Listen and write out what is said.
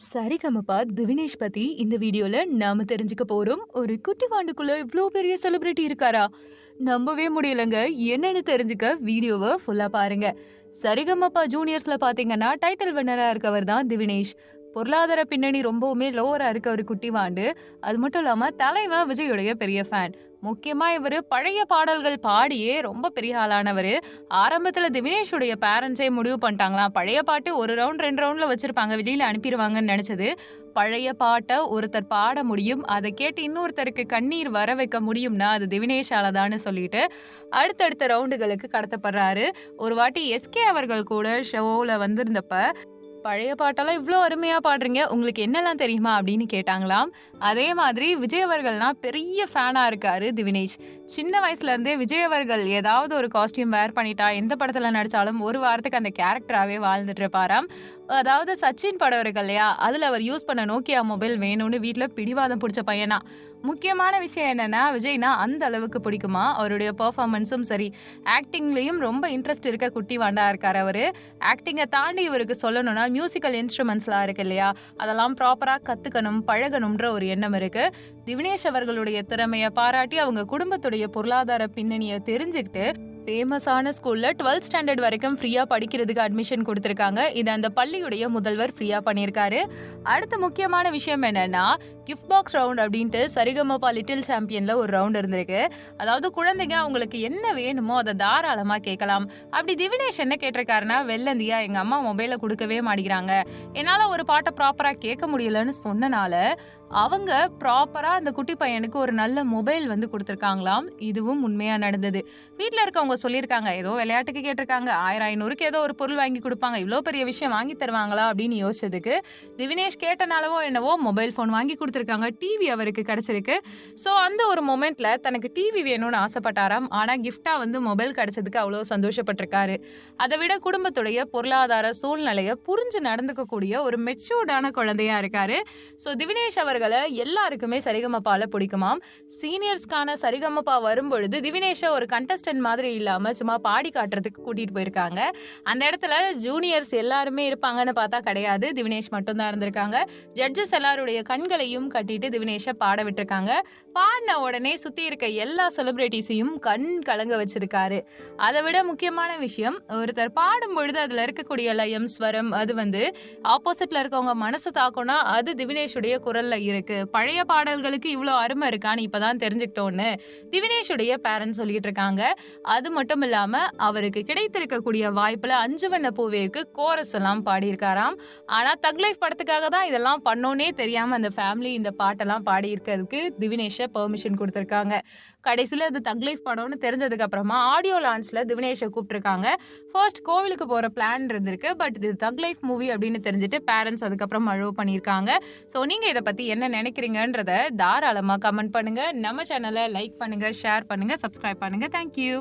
சரிகமபா திவினேஷ் பத்தி இந்த வீடியோல நாம தெரிஞ்சுக்க போறோம். ஒரு குட்டி வாண்டுக்குள்ள இவ்ளோ பெரிய செலிபிரிட்டி இருக்காரா? நம்பவே முடியலங்க. என்னன்னு தெரிஞ்சுக்க வீடியோவை ஃபுல்லா பாருங்க. சரிகமப்பா ஜூனியர்ஸ்ல பாத்தீங்கன்னா டைட்டில் வின்னரா இருக்கவர் தான் திவினேஷ். பொருளாதார பின்னணி ரொம்பவுமே லோவராக இருக்க ஒரு குட்டி வாண்டு. அது மட்டும் இல்லாமல் தலைவன் விஜயுடைய பெரிய ஃபேன் முக்கியமாக இவர் பழைய பாடல்கள் பாடியே ரொம்ப பெரிய ஆளானவர். ஆரம்பத்தில் திவினேஷுடைய பேரண்ட்ஸே முடிவு பண்ணிட்டாங்களாம். பழைய பாட்டு ஒரு ரவுண்ட் ரெண்டு ரவுண்டில் வச்சுருப்பாங்க. வெளியில் அனுப்பிடுவாங்கன்னு நினைச்சது. பழைய பாட்டை ஒருத்தர் பாட முடியும். அதை கேட்டு இன்னொருத்தருக்கு கண்ணீர் வர வைக்க முடியும்னா அது திவினேஷால தான்னு சொல்லிட்டு அடுத்தடுத்த ரவுண்டுகளுக்கு கடத்தப்படுறாரு. ஒரு வாட்டி எஸ்கே அவர்கள் கூட ஷோவில் வந்திருந்தப்ப பழைய பாட்டெல்லாம் இவ்வளோ அருமையாக பாடுறீங்க. உங்களுக்கு என்னெல்லாம் தெரியுமா அப்படின்னு கேட்டாங்களாம். அதே மாதிரி விஜய் அவர்கள்னா பெரிய ஃபேனாக இருக்காரு திவினேஷ். சின்ன வயசுலேருந்தே விஜய் அவர்கள் ஏதாவது ஒரு காஸ்டியூம் வேர் பண்ணிட்டா எந்த படத்தில் நடித்தாலும் ஒரு வாரத்துக்கு அந்த கேரக்டராகவே வாழ்ந்துட்டு இருப்பாராம் அதாவது சச்சின் படம் இருக்கு இல்லையா அதில் அவர் யூஸ் பண்ண நோக்கியா மொபைல் வேணும்னு வீட்டில் பிடிவாதம் பிடிச்ச பையனா. முக்கியமான விஷயம் என்னென்னா விஜய்னா அந்த அளவுக்கு பிடிக்குமா? அவருடைய பர்ஃபார்மன்ஸும் சரி. ஆக்டிங்லேயும் ரொம்ப இன்ட்ரெஸ்ட் இருக்க குட்டி வாண்டா இருக்கார் அவர். ஆக்டிங்கை தாண்டி இவருக்கு சொல்லணும்னா மியூசிக்கல் இன்ஸ்ட்ருமெண்ட்ஸ்லாம் இருக்கு இல்லையா? அதெல்லாம் ப்ராப்பராக கற்றுக்கணும் பழகணுன்ற ஒரு எண்ணம் இருக்கு. திவினேஷ் அவர்களுடைய திறமையை பாராட்டி அவங்க குடும்பத்துடைய பொருளாதார பின்னணியை தெரிஞ்சுக்கிட்டு ஃபேமஸான ஸ்கூலில் டுவெல்த் ஸ்டாண்டர்ட் வரைக்கும் ஃப்ரீயாக படிக்கிறதுக்கு அட்மிஷன் கொடுத்துருக்காங்க. இது அந்த பள்ளியுடைய முதல்வர் ஃப்ரீயாக பண்ணியிருக்காரு. அடுத்த முக்கியமான விஷயம் என்னன்னா கிஃப்ட் பாக்ஸ் ரவுண்ட் அப்படின்ட்டு சரிகமப்பா லிட்டில் சாம்பியனில் ஒரு ரவுண்ட் இருந்திருக்கு. அதாவது குழந்தைங்க அவங்களுக்கு என்ன வேணுமோ அதை தாராளமாக கேட்கலாம். அப்படி திவினேஷ் என்ன கேட்டிருக்காருன்னா வெள்ளந்தியா எங்கள் அம்மா மொபைலை கொடுக்கவே மாட்டேங்கிறாங்க. என்னால் ஒரு பாட்டை ப்ராப்பராக கேட்க முடியலன்னு சொன்னனால அவங்க ப்ராப்பராக அந்த குட்டி பையனுக்கு ஒரு நல்ல மொபைல் வந்து கொடுத்துருக்காங்களாம். இதுவும் உண்மையாக நடந்தது. வீட்டில் இருக்கவங்க சொல்லியிருக்காங்க ஏதோ விளையாட்டுக்கு கேட்டிருக்காங்க ஆயிரம் ஐநூறுக்கு ஏதோ ஒரு பொருள் வாங்கி கொடுப்பாங்க இவ்வளோ பெரிய விஷயம் வாங்கி தருவாங்களா அப்படின்னு யோசிச்சதுக்கு திவினேஷ் கேட்டனாலவோ என்னவோ மொபைல் ஃபோன் வாங்கி கொடுத்துருக்காங்க டிவி அவருக்கு கிடைச்சிருக்கு. ஸோ அந்த ஒரு மொமெண்ட்ல தனக்கு டிவி வேணும்னு ஆசைப்பட்டாராம். ஆனால் கிஃப்டா வந்து மொபைல் கிடைச்சதுக்கு அவ்வளோ சந்தோஷப்பட்டிருக்காரு. அதை விட குடும்பத்துடைய பொருளாதார சூழ்நிலையை புரிஞ்சு நடந்துக்கக்கூடிய ஒரு மெச்சூர்டான குழந்தையா இருக்காரு. ஸோ திவினேஷ் அவர் அவர்களை எல்லாருக்குமே சரிகமப்பால பிடிக்குமாம். சீனியர்ஸ்க்கான சரிகமப்பா வரும்பொழுது திவினேஷை ஒரு கண்டஸ்டன்ட் மாதிரி இல்லாம சும்மா பாடி காட்டுறதுக்கு கூட்டிட்டு போயிருக்காங்க. அந்த இடத்துல ஜூனியர்ஸ் எல்லாருமே இருப்பாங்கன்னு பார்த்தா கிடையாது. திவினேஷ் மட்டும்தான் இருந்திருக்காங்க. ஜட்ஜஸ் எல்லாருடைய கண்களையும் கட்டிட்டு திவினேஷை பாட விட்டுருக்காங்க. பாடின உடனே சுத்தி இருக்க எல்லா செலிபிரிட்டிஸையும் கண் கலங்க வச்சிருக்காரு. அதை விட முக்கியமான விஷயம் ஒருத்தர் பாடும் பொழுது அதுல இருக்கக்கூடிய லயம் ஸ்வரம் அது வந்து ஆப்போசிட்ல இருக்கவங்க மனசு தாக்கணும்னா அது திவினேஷுடைய குரல்ல இருக்கு. பழைய பாடல்களுக்கு இவ்வளோ அருமை இருக்கான்னு இப்போதான் தெரிஞ்சுக்கிட்டோன்னு திவினேஷுடைய பேரண்ட்ஸ் சொல்லிட்டு இருக்காங்க. அது மட்டும் இல்லாமல் அவருக்கு கிடைத்திருக்கக்கூடிய வாய்ப்பில் அஞ்சு வண்ண பூவேக்கு கோரஸ் எல்லாம் பாடியிருக்காராம். ஆனால் தக் லைஃப் படத்துக்காக தான் இதெல்லாம் பண்ணோன்னே தெரியாமல் அந்த ஃபேமிலி இந்த பாட்டெல்லாம் பாடி இருக்கிறதுக்கு திவினேஷை பெர்மிஷன் கொடுத்துருக்காங்க. கடைசியில் அது தக் லைஃப் படம்னு தெரிஞ்சதுக்கு அப்புறமா ஆடியோ லான்ச்சில் திவினேஷை கூப்பிட்டுருக்காங்க. ஃபர்ஸ்ட் கோவிலுக்கு போகிற பிளான் இருந்திருக்கு பட் இது தக் லைஃப் மூவி அப்படின்னு தெரிஞ்சுட்டு பேரண்ட்ஸ் அதுக்கப்புறம் அழுவ் பண்ணியிருக்காங்க. ஸோ நீங்கள் இதை பற்றி என்ன என்ன நினைக்கிறீங்கன்றத தாராளமாக கமெண்ட் பண்ணுங்க. நம்ம சேனலை லைக் பண்ணுங்கள் ஷேர் பண்ணுங்கள் சப்ஸ்கிரைப் பண்ணுங்கள் தேங்க்யூ